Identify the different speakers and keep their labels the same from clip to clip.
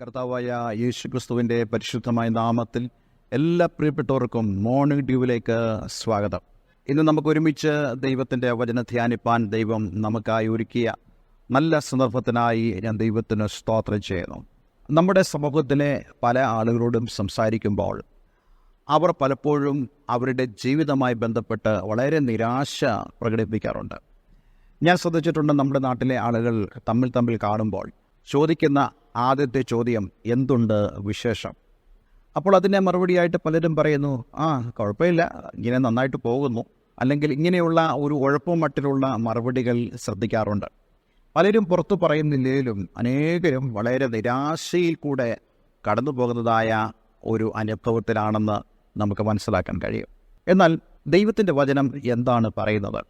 Speaker 1: കർത്താവായ യേശു ക്രിസ്തുവിന്റെ പരിശുദ്ധമായ നാമത്തിൽ എല്ലാ പ്രിയപ്പെട്ടവർക്കും മോർണിംഗ് ഡ്യൂവിലേക്ക് സ്വാഗതം. ഇന്ന് നമുക്ക് ഒരുമിച്ച് ദൈവത്തിന്റെ വചന ധ്യാനിപ്പാൻ ദൈവം നമുക്കായി ഒരുക്കിയ നല്ല സന്ദർഭത്തിനായി ഞാൻ ദൈവത്തിന് സ്തോത്രം ചെയ്യുന്നു. നമ്മുടെ സമൂഹത്തിലെ പല ആളുകളോടും സംസാരിക്കുമ്പോൾ അവർ പലപ്പോഴും അവരുടെ ജീവിതമായി ബന്ധപ്പെട്ട് വളരെ നിരാശ പ്രകടിപ്പിക്കാറുണ്ട്. ഞാൻ ശ്രദ്ധിച്ചിട്ടുണ്ട് നമ്മുടെ നാട്ടിലെ ആളുകൾ തമ്മിൽ തമ്മിൽ കാണുമ്പോൾ ചോദിക്കുന്ന ആദ്യത്തെ ചോദ്യം എന്തുണ്ട് വിശേഷം? അപ്പോൾ അതിനെ മറുപടിയായിട്ട് പലരും പറയുന്നു ആ കുഴപ്പമില്ല. ഇങ്ങനെ നന്നായിട്ട് പോകുന്നു. അല്ലെങ്കിൽ ഇങ്ങനെയുള്ള ഒരു ഉഴപ്പും മട്ടിലുള്ള മറുപടികൾ ശ്രദ്ധിക്കാറുണ്ട്. പലരും പുറത്തു പറയുന്നില്ലെങ്കിലും അനേകരും വളരെ നിരാശയിൽ കൂടെ കടന്നു പോകുന്നതായ ഒരു അനുഭവത്തിലാണെന്ന് നമുക്ക് മനസ്സിലാക്കാൻ കഴിയും. എന്നാൽ ദൈവത്തിന്റെ വചനം എന്താണ് പറയുന്നത്?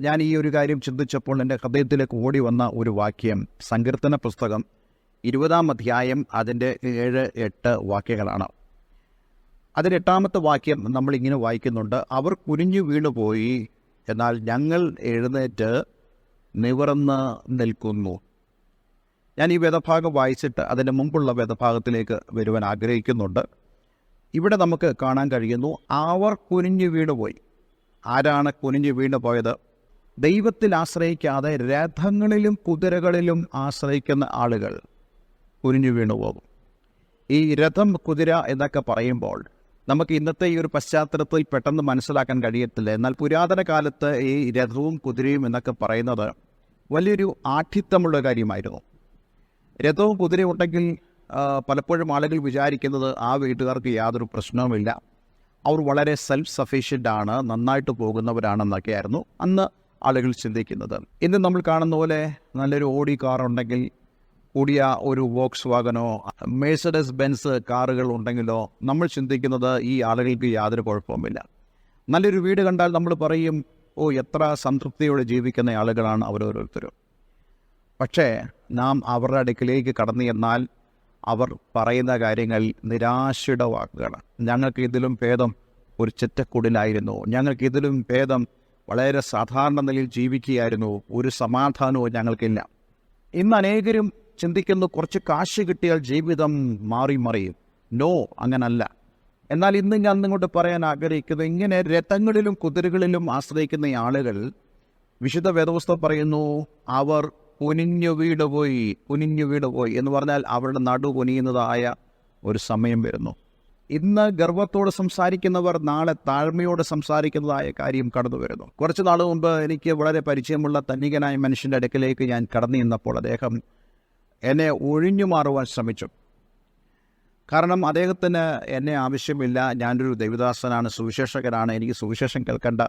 Speaker 1: ഞാൻ ഈ ഒരു കാര്യം ചിന്തിച്ചപ്പോൾ എന്റെ ഹൃദയത്തിലേക്ക് ഓടി വന്ന ഒരു വാക്യം സങ്കീർത്തന പുസ്തകം ഇരുപതാം അധ്യായം അതിന്റെ ഏഴ് എട്ട് വാക്യങ്ങളാണ്. അതിൽ എട്ടാമത്തെ വാക്യം നമ്മളിങ്ങനെ വായിക്കുന്നുണ്ട്. അവർ കുനിഞ്ഞു വീണുപോയി. എന്നാൽ ഞങ്ങൾ എഴുന്നേറ്റ് നിവർന്ന് നിൽക്കുന്നു. ഞാൻ ഈ വേദഭാഗം വായിച്ചിട്ട് അതിന് മുമ്പുള്ള വേദഭാഗത്തിലേക്ക് വരുവാൻ ആഗ്രഹിക്കുന്നുണ്ട്. ഇവിടെ നമുക്ക് കാണാൻ കഴിയുന്നു അവർ കുനിഞ്ഞു വീണുപോയി. ആരാണ് കുനിഞ്ഞു വീണു പോയത് ദൈവത്തിൽ ആശ്രയിക്കാതെ രഥങ്ങളിലും കുതിരകളിലും ആശ്രയിക്കുന്ന ആളുകൾ. കുനിഞ്ഞു വീണു പോകും. ഈ രഥം കുതിര എന്നൊക്കെ പറയുമ്പോൾ നമുക്ക് ഇന്നത്തെ ഈ ഒരു പശ്ചാത്തലത്തിൽ പെട്ടെന്ന് മനസ്സിലാക്കാൻ കഴിയത്തില്ല. എന്നാൽ പുരാതന കാലത്ത് ഈ രഥവും കുതിരയും എന്നൊക്കെ പറയുന്നത് വലിയൊരു ആഠിത്തമുള്ള കാര്യമായിരുന്നു. രഥവും കുതിരയും ഉണ്ടെങ്കിൽ പലപ്പോഴും ആളുകൾ വിചാരിക്കുന്നത് ആ വീട്ടുകാർക്ക് യാതൊരു പ്രശ്നവുമില്ല അവർ വളരെ സെൽഫ് സഫീഷ്യന്റ് ആണ് നന്നായിട്ട് പോകുന്നവരാണെന്നൊക്കെയായിരുന്നു അന്ന് ആളുകൾ ചിന്തിക്കുന്നത്. ഇന്ന് നമ്മൾ കാണുന്ന പോലെ നല്ലൊരു ഓടി കാർ ഉണ്ടെങ്കിൽ കൂടിയ ഒരു വോക്സ് വാഗനോ മേഴ്സഡസ് ബെൻസ് കാറുകൾ ഉണ്ടെങ്കിലോ നമ്മൾ ചിന്തിക്കുന്നത് ഈ ആളുകൾക്ക് യാതൊരു കുഴപ്പവുമില്ല. നല്ലൊരു വീട് കണ്ടാൽ നമ്മൾ പറയും ഓ എത്ര സംതൃപ്തിയോടെ ജീവിക്കുന്ന ആളുകളാണ് അവരോരോരുത്തരും. പക്ഷേ നാം അവരുടെ അടുക്കിലേക്ക് കടന്നു ചെന്നാൽ അവർ പറയുന്ന കാര്യങ്ങൾ നിരാശയുടെ വാക്കുകളാണ് ഞങ്ങൾക്ക് ഇതിലും ഭേദം ഒരു ചെറ്റക്കുടിലായിരുന്നു. ഞങ്ങൾക്ക് ഇതിലും ഭേദം വളരെ സാധാരണ നിലയിൽ ജീവിക്കുകയായിരുന്നു. ഒരു സമാധാനവും ഞങ്ങൾക്കില്ല. ഇന്ന് അനേകരും ചിന്തിക്കുന്നു കുറച്ച് കാശ് കിട്ടിയാൽ ജീവിതം മാറി മറിയും. നോ അങ്ങനല്ല. എന്നാൽ ഇന്ന് ഞാൻ നിങ്ങോട്ട് പറയാൻ ആഗ്രഹിക്കുന്നത് ഇങ്ങനെ രഥങ്ങളിലും കുതിരകളിലും ആശ്രയിക്കുന്ന ആളുകൾ വിശുദ്ധ വേദവസ്തം പറയുന്നു അവർ കുനിഞ്ഞു വീട് പോയി കുനിഞ്ഞു വീട് പോയി എന്ന് പറഞ്ഞാൽ അവരുടെ നടു കുനിയുന്നതായ ഒരു സമയം വരുന്നു. ഇന്ന് ഗർവത്തോട് സംസാരിക്കുന്നവർ നാളെ താഴ്മയോട് സംസാരിക്കുന്നതായ കാര്യം കടന്നു വരുന്നു. കുറച്ച് നാൾ മുമ്പ് എനിക്ക് വളരെ പരിചയമുള്ള തന്നികനായ മനുഷ്യന്റെ അടുക്കലേക്ക് ഞാൻ കടന്നു നിന്നപ്പോൾ അദ്ദേഹം എന്നെ ഒഴിഞ്ഞു മാറുവാൻ ശ്രമിച്ചു. കാരണം അദ്ദേഹത്തിന് എന്നെ ആവശ്യമില്ല. ഞാനൊരു ദൈവദാസനാണ് സുവിശേഷകനാണ്. എനിക്ക് സുവിശേഷം കേൾക്കേണ്ട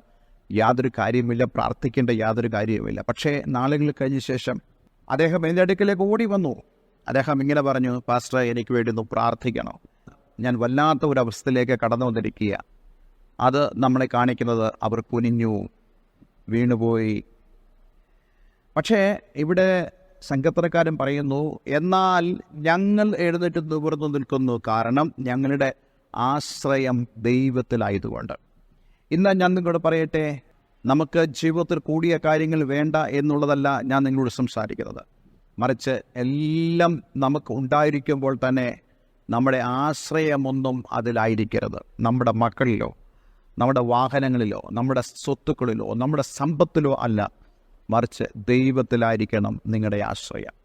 Speaker 1: യാതൊരു കാര്യവുമില്ല പ്രാർത്ഥിക്കേണ്ട യാതൊരു കാര്യവുമില്ല. പക്ഷേ നാളുകൾ കഴിഞ്ഞ ശേഷം അദ്ദേഹം എന്റെ അടുക്കലേക്ക് ഓടി വന്നു. അദ്ദേഹം ഇങ്ങനെ പറഞ്ഞു പാസ്റ്റർ എനിക്ക് വേണ്ടി ഒന്ന് പ്രാർത്ഥിക്കണം. ഞാൻ വല്ലാത്ത ഒരു അവസ്ഥയിലേക്ക് കടന്നു വന്നിരിക്കുക അത് നമ്മളെ കാണിക്കുന്നത് അവർ കുനിഞ്ഞു വീണുപോയി. പക്ഷേ ഇവിടെ സംഘത്തറക്കാരൻ പറയുന്നു എന്നാൽ ഞങ്ങൾ എഴുന്നേറ്റ് നിവർന്നു നിൽക്കുന്നു കാരണം ഞങ്ങളുടെ ആശ്രയം ദൈവത്തിലായതുകൊണ്ട്. ഇന്ന് ഞാൻ നിങ്ങളോട് പറയട്ടെ നമുക്ക് ജീവിതത്തിൽ കൂടിയ കാര്യങ്ങൾ വേണ്ട എന്നുള്ളതല്ല ഞാൻ നിങ്ങളോട് സംസാരിക്കുന്നത്. മറിച്ച് എല്ലാം നമുക്ക് ഉണ്ടായിരിക്കുമ്പോൾ തന്നെ നമ്മുടെ ആശ്രയമൊന്നും അതിലായിരിക്കരുത്. നമ്മുടെ മക്കളിലോ നമ്മുടെ വാഹനങ്ങളിലോ നമ്മുടെ സ്വത്തുക്കളിലോ നമ്മുടെ സമ്പത്തിലോ അല്ല. മറിച്ച് ദൈവത്തിലായിരിക്കണം നിങ്ങളുടെ ആശ്രയം.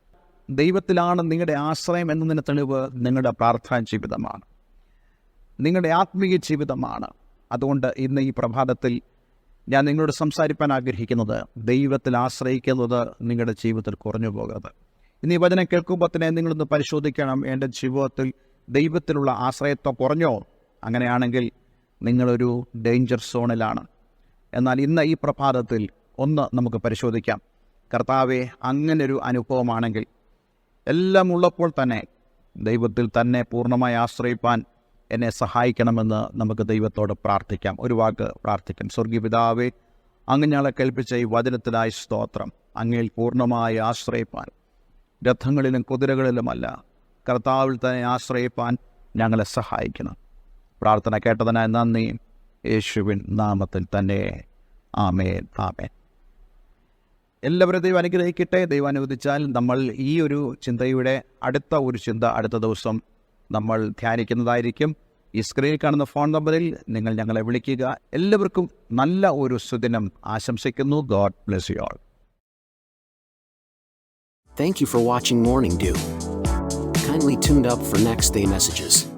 Speaker 1: ദൈവത്തിലാണ് നിങ്ങളുടെ ആശ്രയം എന്നതിന് തെളിവ് നിങ്ങളുടെ പ്രാർത്ഥനാ ജീവിതമാണ്. നിങ്ങളുടെ ആത്മീയ ജീവിതമാണ്. അതുകൊണ്ട് ഇന്ന് ഈ പ്രഭാതത്തിൽ ഞാൻ നിങ്ങളോട് സംസാരിക്കാൻ ആഗ്രഹിക്കുന്നത് ദൈവത്തിൽ ആശ്രയിക്കുന്നത് നിങ്ങളുടെ ജീവിതത്തിൽ കുറഞ്ഞു പോകരുത്. ഇന്ന് ഈ വചനം കേൾക്കുമ്പോൾ തന്നെ നിങ്ങളൊന്ന് പരിശോധിക്കണം എന്റെ ജീവിതത്തിൽ ദൈവത്തിലുള്ള ആശ്രയത്വം കുറഞ്ഞോ? അങ്ങനെയാണെങ്കിൽ നിങ്ങളൊരു ഡേഞ്ചർ സോണിലാണ് എന്നാൽ ഇന്ന് ഈ പ്രഭാതത്തിൽ ഒന്ന് നമുക്ക് പരിശോധിക്കാം. കർത്താവെ അങ്ങനൊരു അനുഭവമാണെങ്കിൽ എല്ലാം ഉള്ളപ്പോൾ തന്നെ ദൈവത്തിൽ തന്നെ പൂർണമായി ആശ്രയിപ്പാൻ എന്നെ സഹായിക്കണമെന്ന് നമുക്ക് ദൈവത്തോട് പ്രാർത്ഥിക്കാം. ഒരു വാക്ക് പ്രാർത്ഥിക്കാം. സ്വർഗീയ പിതാവെ അങ്ങ് ഞങ്ങളെ കേൾപ്പിച്ച ഈ വചനത്തിനായി സ്തോത്രം. അങ്ങയിൽ പൂർണമായി ആശ്രയിപ്പാൻ രഥങ്ങളിലും കുതിരകളിലുമല്ല കർത്താവിൽ തന്നെ ആശ്രയിപ്പാൻ ഞങ്ങളെ സഹായിക്കണം. പ്രാർത്ഥന കേട്ടതിനായി നന്ദി. യേശുവിൻ നാമത്തിൽ തന്നെ. ആമേൻ. ആമേൻ. എല്ലാവരും ദൈവം അനുഗ്രഹിക്കട്ടെ. ദൈവം അനുവദിച്ചാൽ നമ്മൾ ഈ ഒരു ചിന്തയുടെ അടുത്ത ഒരു ചിന്ത അടുത്ത ദിവസം നമ്മൾ ധ്യാനിക്കുന്നതായിരിക്കും. ഈ സ്ക്രീനിൽ കാണുന്ന ഫോൺ നമ്പറിൽ നിങ്ങൾ ഞങ്ങളെ വിളിക്കുക. എല്ലാവർക്കും നല്ല ഒരു സുദിനം ആശംസിക്കുന്നു. God bless you all
Speaker 2: Thank you for watching Morning Dew. Kindly tuned up for next day.